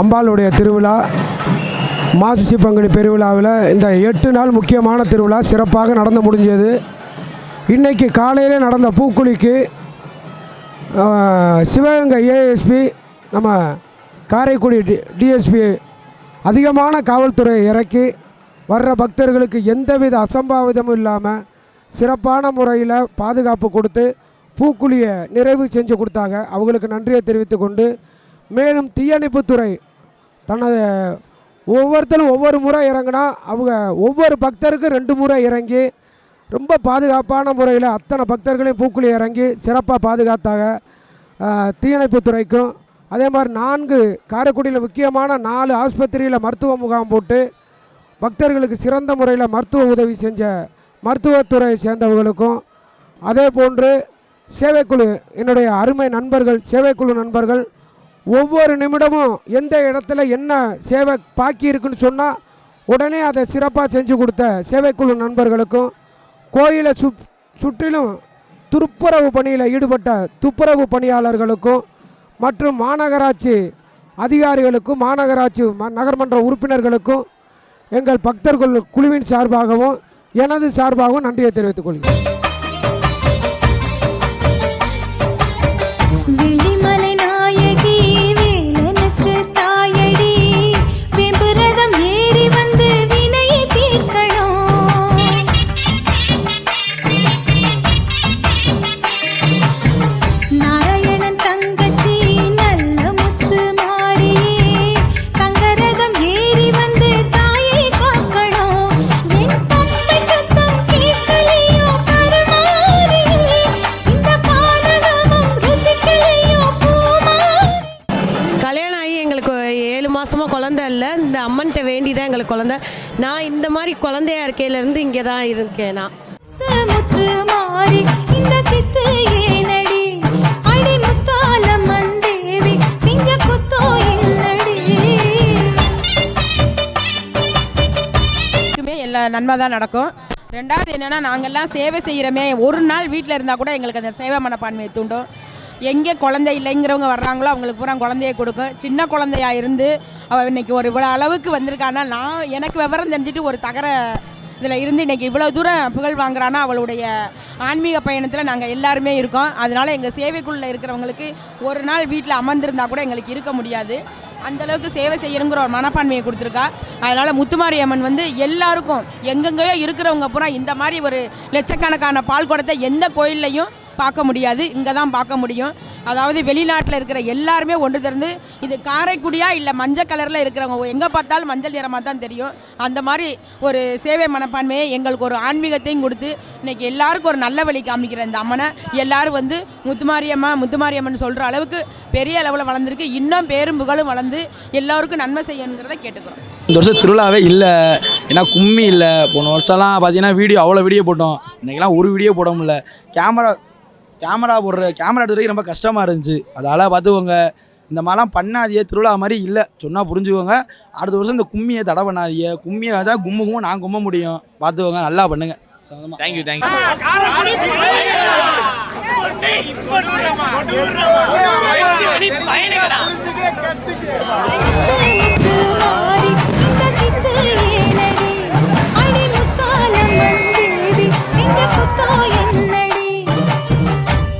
அம்பாளுடைய திருவிழா மாசி பங்குனி பெருவிழாவில் இந்த எட்டு நாள் முக்கியமான திருவிழா சிறப்பாக நடந்து முடிஞ்சது. இன்றைக்கி காலையில் நடந்த பூக்குழிக்கு சிவகங்கை ஏஎஸ்பி நம்ம காரைக்குடி டி டிஎஸ்பி அதிகமான காவல்துறை இறக்கி வர்ற பக்தர்களுக்கு எந்தவித அசம்பாவிதமும் இல்லாமல் சிறப்பான முறையில் பாதுகாப்பு கொடுத்து பூக்குழியை நிறைவு செஞ்சு கொடுத்தாங்க. அவங்களுக்கு நன்றியை தெரிவித்து கொண்டு மேலும் தீயணைப்புத்துறை தனது ஒவ்வொருத்தரும் ஒவ்வொரு முறை இறங்கினா அவங்க ஒவ்வொரு பக்தருக்கும் ரெண்டு முறை இறங்கி ரொம்ப பாதுகாப்பான முறையில் அத்தனை பக்தர்களையும் பூக்குழி இறங்கி சிறப்பாக பாதுகாத்தாக தீயணைப்புத்துறைக்கும் அதே மாதிரி நான்கு காரைக்குடியில் முக்கியமான நாலு ஆஸ்பத்திரியில் மருத்துவ முகாம் போட்டு பக்தர்களுக்கு சிறந்த முறையில் மருத்துவ உதவி செஞ்ச மருத்துவத்துறையை சேர்ந்தவர்களுக்கும் அதே போன்று சேவைக்குழு என்னுடைய அருமை நண்பர்கள் சேவைக்குழு நண்பர்கள் ஒவ்வொரு நிமிடமும் எந்த இடத்துல என்ன சேவை பாக்கி இருக்குன்னு சொன்னால் உடனே அதை சிறப்பாக செஞ்சு கொடுத்த சேவைக்குழு நண்பர்களுக்கும் கோயிலை சு சுற்றிலும் துப்புரவு பணியில் ஈடுபட்ட துப்புரவு பணியாளர்களுக்கும் மற்றும் மாநகராட்சி அதிகாரிகளுக்கும் மாநகராட்சி ம- நகர்மன்ற உறுப்பினர்களுக்கும் எங்கள் பக்தர்கள் குழுவின் சார்பாகவும் எனது சார்பாகவும் நன்றியை தெரிவித்துக் கொள்கிறேன். இல்லை இந்த அம்மன்கிட்ட வேண்டி தான் எங்களுக்கு குழந்த. நான் இந்த மாதிரி குழந்தையா இருக்கையிலேருந்து இங்கே தான் இருக்கேன்? நான் எல்லா நன்மை தான் நடக்கும். ரெண்டாவது என்னென்னா நாங்கள்லாம் சேவை செய்கிறோமே ஒரு நாள் வீட்டில் இருந்தால் கூட எங்களுக்கு அந்த சேவை மனப்பான்மையை தூண்டும். எங்கே குழந்தை இல்லைங்கிறவங்க வர்றாங்களோ அவங்களுக்கு பூரா குழந்தைய கொடுக்கும். சின்ன குழந்தையா இருந்து அவள் இன்னைக்கு ஒரு இவ்வளோ அளவுக்கு வந்திருக்கானா? நான் எனக்கு விவரம் தெரிஞ்சுட்டு ஒரு தகர இதில் இருந்து இன்றைக்கி இவ்வளோ தூரம் புகழ் வாங்குறானா அவளுடைய ஆன்மீக பயணத்தில் நாங்கள் எல்லாருமே இருக்கோம். அதனால் எங்கள் சேவைக்குள்ளே இருக்கிறவங்களுக்கு ஒரு நாள் வீட்டில் அமர்ந்திருந்தால் கூட எங்களுக்கு இருக்க முடியாது. அந்த அளவுக்கு சேவை செய்யணுங்கிற ஒரு மனப்பான்மையை கொடுத்துருக்கா. அதனால் முத்துமாரி அம்மன் வந்து எல்லாருக்கும் எங்கெங்கேயோ இருக்கிறவங்க பூரா இந்த மாதிரி ஒரு லட்சக்கணக்கான பால் குடத்தை எந்த கோயில்லையும் பார்க்க முடியாது. இங்கே தான் பார்க்க முடியும். அதாவது வெளிநாட்டில் இருக்கிற எல்லாருமே ஒன்று திறந்து இது காரைக்குடியா இல்லை மஞ்சள் கலரில் இருக்கிறவங்க எங்கே பார்த்தாலும் மஞ்சள் நிறமாக தான் தெரியும். அந்த மாதிரி ஒரு சேவை மனப்பான்மையை எங்களுக்கு ஒரு ஆன்மீகத்தையும் கொடுத்து இன்னைக்கு எல்லாருக்கும் ஒரு நல்ல வழி காமிக்கிற இந்த அம்மனை எல்லாரும் வந்து முத்துமாரியம்மா முத்துமாரியம்மன் சொல்கிற அளவுக்கு பெரிய அளவில் வளர்ந்துருக்கு. இன்னும் பேரும் புகழும் வளர்ந்து எல்லாருக்கும் நன்மை செய்யணுங்கிறத கேட்டுக்கிறோம். இந்த வருஷம் திருவிழாவே இல்லை. ஏன்னா கும்மி இல்லை. போன வருஷம்லாம் பார்த்தீங்கன்னா வீடியோ அவ்வளோ வீடியோ போட்டோம். இன்றைக்கெல்லாம் ஒரு வீடியோ போட முடியல கேமரா கேமரா போடுற கேமரா எடுத்துறதுக்கு ரொம்ப கஷ்டமாக இருந்துச்சு. அதால் பார்த்துக்கோங்க இந்த மாதிரிலாம் பண்ணாதீங்க. திருவிழா மாதிரி இல்லை. சொன்னால் புரிஞ்சுக்கோங்க. அடுத்த வருஷம் இந்த கும்மியை தடை பண்ணாதீங்க. கும்மியை தான் கும்மு கும்மு நான் கும்ப முடியும். பார்த்துக்கோங்க நல்லா பண்ணுங்க. சந்தோஷமா. Thank you thank you